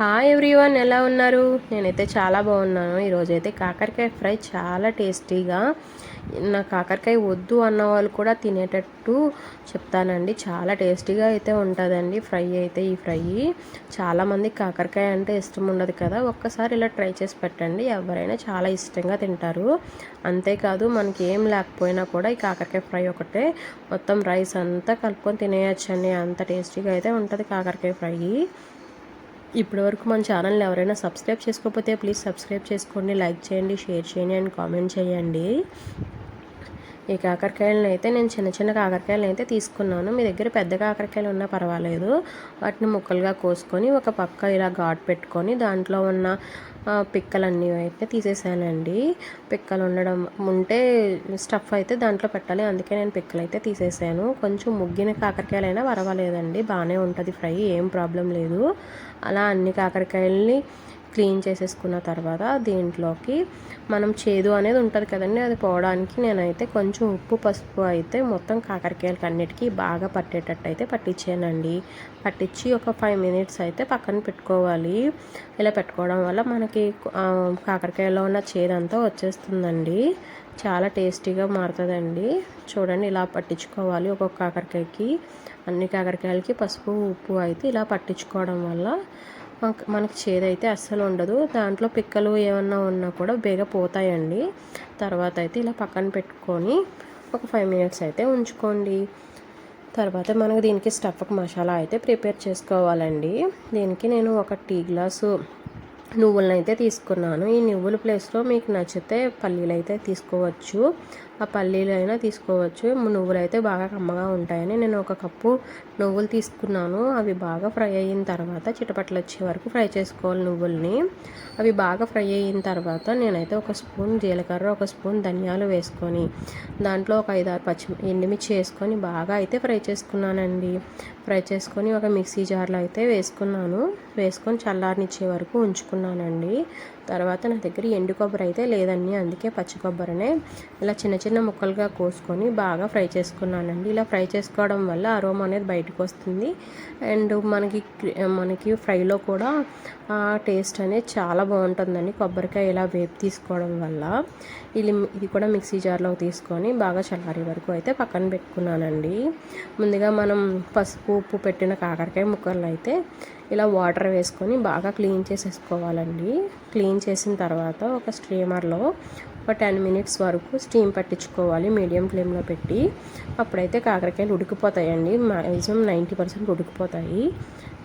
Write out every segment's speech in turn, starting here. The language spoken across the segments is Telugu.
హాయ్ ఎవ్రీవన్ ఎలా ఉన్నారు? నేనైతే చాలా బాగున్నాను. ఈరోజైతే కాకరకాయ ఫ్రై చాలా టేస్టీగా. నా కాకరకాయ వద్దు అన్న వాళ్ళు కూడా తినేటట్టు చెప్తానండి. చాలా టేస్టీగా అయితే ఉంటుందండి ఫ్రై అయితే ఈ ఫ్రై. చాలామంది కాకరకాయ అంటే ఇష్టం ఉండదు కదా. ఒక్కసారి ఇలా ట్రై చేసి పెట్టండి. ఎవరైనా చాలా ఇష్టంగా తింటారు. అంతేకాదు మనకి ఏం లేకపోయినా కూడా ఈ కాకరకాయ ఫ్రై ఒకటే. మొత్తం రైస్ అంతా కలుపుకొని తినేయచ్చండి. అంత టేస్టీగా అయితే ఉంటుంది కాకరకాయ ఫ్రై. ఇప్పటివరకు మన ఛానల్ని ఎవరైనా సబ్స్క్రైబ్ చేసుకోకపోతే ప్లీజ్ సబ్స్క్రైబ్ చేసుకోండి లైక్ చేయండి షేర్ చేయండి అండ్ కామెంట్ చేయండి. ఈ కాకరకాయలను అయితే నేను చిన్న చిన్న కాకరకాయలను అయితే తీసుకున్నాను. మీ దగ్గర పెద్ద కాకరకాయలు ఉన్నా పర్వాలేదు. వాటిని ముక్కలుగా కోసుకొని ఒక పక్క ఇలా ఘాట్ పెట్టుకొని దాంట్లో ఉన్న పిక్కలన్నీ అయితే తీసేసానండి. పిక్కలు ఉండడం ఉంటే స్టఫ్ అయితే దాంట్లో పెట్టాలి. అందుకే నేను పిక్కలు అయితే తీసేసాను. కొంచెం ముగ్గిన కాకరకాయలైనా పర్వాలేదండి. బాగానే ఉంటుంది ఫ్రై ఏం ప్రాబ్లం లేదు. అలా అన్ని కాకరకాయలని క్లీన్ చేసేసుకున్న తర్వాత దీంట్లోకి మనం చేదు అనేది ఉంటుంది కదండి అది పోవడానికి నేనైతే కొంచెం ఉప్పు పసుపు అయితే మొత్తం కాకరకాయలకి అన్నిటికీ బాగా పట్టేటట్టు అయితే పట్టించానండి. పట్టించి ఒక ఫైవ్ మినిట్స్ అయితే పక్కన పెట్టుకోవాలి. ఇలా పెట్టుకోవడం వల్ల మనకి కాకరకాయలో ఉన్న చేదంతా వచ్చేస్తుందండి. చాలా టేస్టీగా మారుతుందండి. చూడండి ఇలా పట్టించుకోవాలి ఒక్కొక్క కాకరకాయకి. అన్ని కాకరకాయలకి పసుపు ఉప్పు అయితే ఇలా పట్టించుకోవడం వల్ల మనకి చేదైతే అస్సలు ఉండదు. దాంట్లో పిక్కలు ఏమన్నా ఉన్నా కూడా బేగ పోతాయండి. తర్వాత అయితే ఇలా పక్కన పెట్టుకొని ఒక ఫైవ్ మినిట్స్ అయితే ఉంచుకోండి. తర్వాత మనకు దీనికి స్టఫ్కి మసాలా అయితే ప్రిపేర్ చేసుకోవాలండి. దీనికి నేను ఒక టీ గ్లాసు నువ్వులను అయితే తీసుకున్నాను. ఈ నువ్వుల ప్లేస్లో మీకు నచ్చితే పల్లీలు అయితే తీసుకోవచ్చు. ఆ పల్లీలు అయినా తీసుకోవచ్చు. నువ్వులు అయితే బాగా కమ్మగా ఉంటాయని నేను ఒక కప్పు నువ్వులు తీసుకున్నాను. అవి బాగా ఫ్రై అయిన తర్వాత చిటపట్లు వచ్చే వరకు ఫ్రై చేసుకోవాలి నువ్వుల్ని. అవి బాగా ఫ్రై అయిన తర్వాత నేనైతే ఒక స్పూన్ జీలకర్ర ఒక స్పూన్ ధనియాలు వేసుకొని దాంట్లో ఒక ఐదారు పచ్చి ఎండుమిర్చి వేసుకొని బాగా అయితే ఫ్రై చేసుకున్నానండి. ఫ్రై చేసుకొని ఒక మిక్సీ జార్లో అయితే వేసుకున్నాను. వేసుకొని చల్లారనిచ్చే వరకు ఉంచుకున్నానండి. తర్వాత నా దగ్గర ఎండు కొబ్బరి అయితే లేదండి. అందుకే పచ్చి కొబ్బరినే ఇలా చిన్న చిన్న ముక్కలుగా కోసుకొని బాగా ఫ్రై చేసుకున్నానండి. ఇలా ఫ్రై చేసుకోవడం వల్ల అరోమా అనేది బయటకు వస్తుంది. అండ్ మనకి మనకి ఫ్రైలో కూడా టేస్ట్ అనేది చాలా బాగుంటుందండి. కొబ్బరికాయ ఇలా వేపు తీసుకోవడం వల్ల. ఇది ఇది కూడా మిక్సీ జార్లో తీసుకొని బాగా చల్లారే వరకు అయితే పక్కన పెట్టుకున్నానండి. ముందుగా మనం పసుపు ఉప్పు పెట్టిన కాకరకాయ ముక్కలు అయితే ఇలా వాటర్ వేసుకొని బాగా క్లీన్ చేసేసుకోవాలండి. క్లీన్ చేసిన తర్వాత ఒక స్టీమర్లో ఒక టెన్ మినిట్స్ వరకు స్టీమ్ పట్టించుకోవాలి మీడియం ఫ్లేమ్లో పెట్టి. అప్పుడైతే కాకరకాయలు ఉడికిపోతాయండి. మ్యాక్సిమం నైంటీ పర్సెంట్ ఉడికిపోతాయి.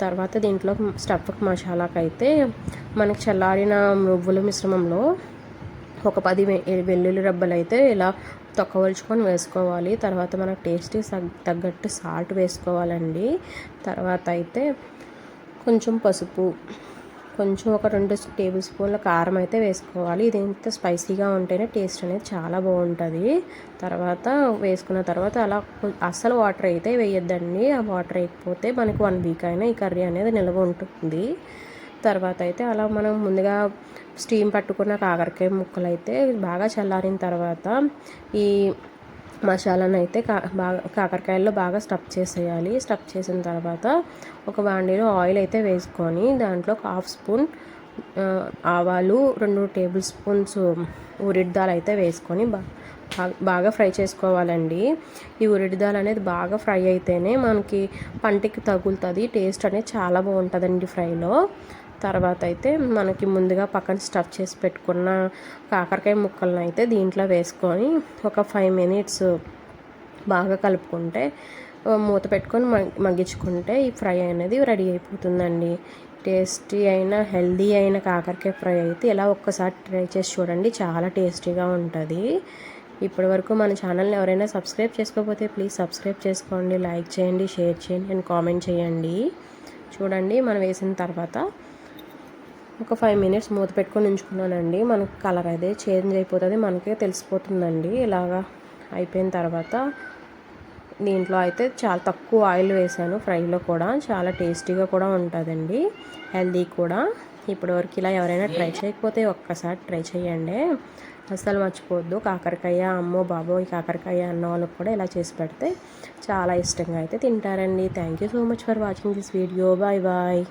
తర్వాత దీంట్లో స్టఫ్కి మసాలాకు అయితే మనకి చల్లారిన నువ్వుల మిశ్రమంలో ఒక పది వెల్లుల్లి రబ్బలు అయితే ఇలా తొక్కవలుచుకొని వేసుకోవాలి. తర్వాత మనకు టేస్ట్కి తగ్గట్టు సాల్ట్ వేసుకోవాలండి. తర్వాత అయితే కొంచెం పసుపు కొంచెం ఒక రెండు టేబుల్ స్పూన్ల కారం అయితే వేసుకోవాలి. ఇది ఇంత స్పైసీగా ఉంటేనే టేస్ట్ అనేది చాలా బాగుంటుంది. తర్వాత వేసుకున్న తర్వాత అలా అస్సలు వాటర్ అయితే వేయొద్దండి. ఆ వాటర్ వేయకపోతే మనకి వన్ వీక్ అయినా ఈ కర్రీ అనేది నిల్వ ఉంటుంది. తర్వాత అయితే అలా మనం ముందుగా స్టీమ్ పట్టుకున్న కాకరకాయ ముక్కలు అయితే బాగా చల్లారిన తర్వాత ఈ మసాలాను అయితే కా బాగా కాకరకాయల్లో బాగా స్టఫ్ చేసేయాలి. స్టఫ్ చేసిన తర్వాత ఒక బాండీలో ఆయిల్ అయితే వేసుకొని దాంట్లో ఒక హాఫ్ స్పూన్ ఆవాలు రెండు టేబుల్ స్పూన్స్ ఉరిడ్దాలు అయితే వేసుకొని బాగా ఫ్రై చేసుకోవాలండి. ఈ ఉరిడిదాలు అనేది బాగా ఫ్రై అయితేనే మనకి పంటికి తగులుతుంది టేస్ట్ అనేది చాలా బాగుంటుందండి ఫ్రైలో. తర్వాత అయితే మనకి ముందుగా పక్కన స్టఫ్ చేసి పెట్టుకున్న కాకరకాయ ముక్కలను అయితే దీంట్లో వేసుకొని ఒక ఫైవ్ మినిట్స్ బాగా కలుపుకుంటే మూత పెట్టుకొని మగ్గించుకుంటే ఈ ఫ్రై అనేది రెడీ అయిపోతుందండి. టేస్టీ అయిన హెల్దీ అయిన కాకరకాయ ఫ్రై అయితే ఇలా ఒక్కసారి ట్రై చేసి చూడండి చాలా టేస్టీగా ఉంటుంది. ఇప్పటి వరకు మన ఛానల్ని ఎవరైనా సబ్స్క్రైబ్ చేసుకోకపోతే ప్లీజ్ సబ్స్క్రైబ్ చేసుకోండి లైక్ చేయండి షేర్ చేయండి అండ్ కామెంట్ చేయండి. చూడండి మనం వేసిన తర్వాత ఒక ఫైవ్ మినిట్స్ మూత పెట్టుకొని ఉంచుకున్నానండి. మనకు కలర్ అదే చేంజ్ అయిపోతుంది. మనకే తెలిసిపోతుందండి. ఇలాగా అయిపోయిన తర్వాత దీంట్లో అయితే చాలా తక్కువ ఆయిల్ వేసాను. ఫ్రైలో కూడా చాలా టేస్టీగా కూడా ఉంటుందండి. హెల్దీ కూడా. ఇప్పటివరకు ఇలా ఎవరైనా ట్రై చేయకపోతే ఒక్కసారి ట్రై చేయండి. అస్సలు మర్చిపోవద్దు. కాకరకాయ అమ్మో బాబో ఈ కాకరకాయ అన్న వాళ్ళకి కూడా ఇలా చేసి పెడితే చాలా ఇష్టంగా అయితే తింటారండి. Thank you so much for watching this video bye bye